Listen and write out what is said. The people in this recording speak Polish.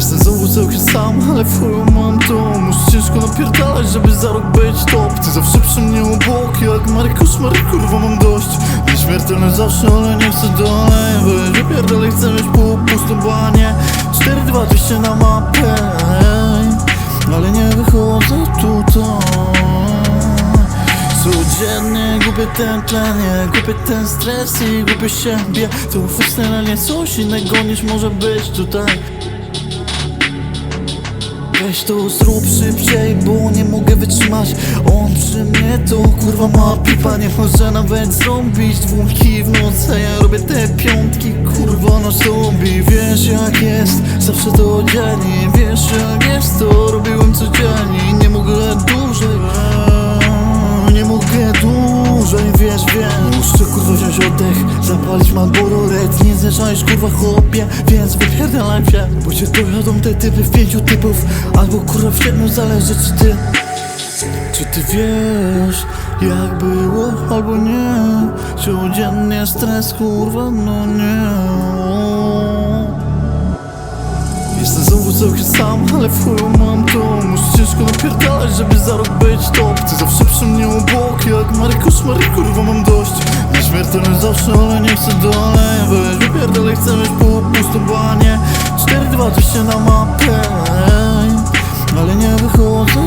Jestem znowu całkiem sam, ale w chuju mam dom Muszę ciężko napierdalać, żeby za rok być top. Ty zawsze przy mnie obok, jak Marykusz, Mary, kurwa mam dość. Nieśmiertelny zawsze, ale nie chcę dalej Weź wypierdalaj, chcę mieć pół pustą banie 4-2 200 na mapę. Ale nie wychodzę tutaj. Codziennie gubię ten tlenie, gubię ten stres i gubię siebie. To freestyle coś innego niż może być tutaj Weź to zrób szybciej, bo nie mogę wytrzymać. On przy mnie to kurwa ma pipa. Nie może nawet zrobić dwójki w nocy. A Ja robię te piątki, kurwa na sobie. Wiesz jak jest, zawsze to dzielnie Wiesz jak jest, to robiłem codziennie. Nie mogę dłużej Nie mogę dłużej, wiesz, wiesz. Muszę kurwa wziąć oddech, zapalić Marlboro Red Nie zjeżdżajesz kurwa chłopie, więc wypierdalaj się Bo cię dojadą te typy w pięciu typów. Albo kurwa w siedmiu, zależy czy ty Czy ty wiesz, jak było albo nie. Codziennie stres kurwa, no nie. Jestem znowu całkiem sam, ale w chuju mam to. Muszę ciężko napierdalać, żeby za rok być top. Ty zawsze przy mnie obok, jak Marykusz, Mary, kurwa mam dość Śmiertelny zawsze, ale nie chcę dolewać Wypierdolę, chcę mieć po pustobanie 4-2 się na mapę Ale nie wychodzę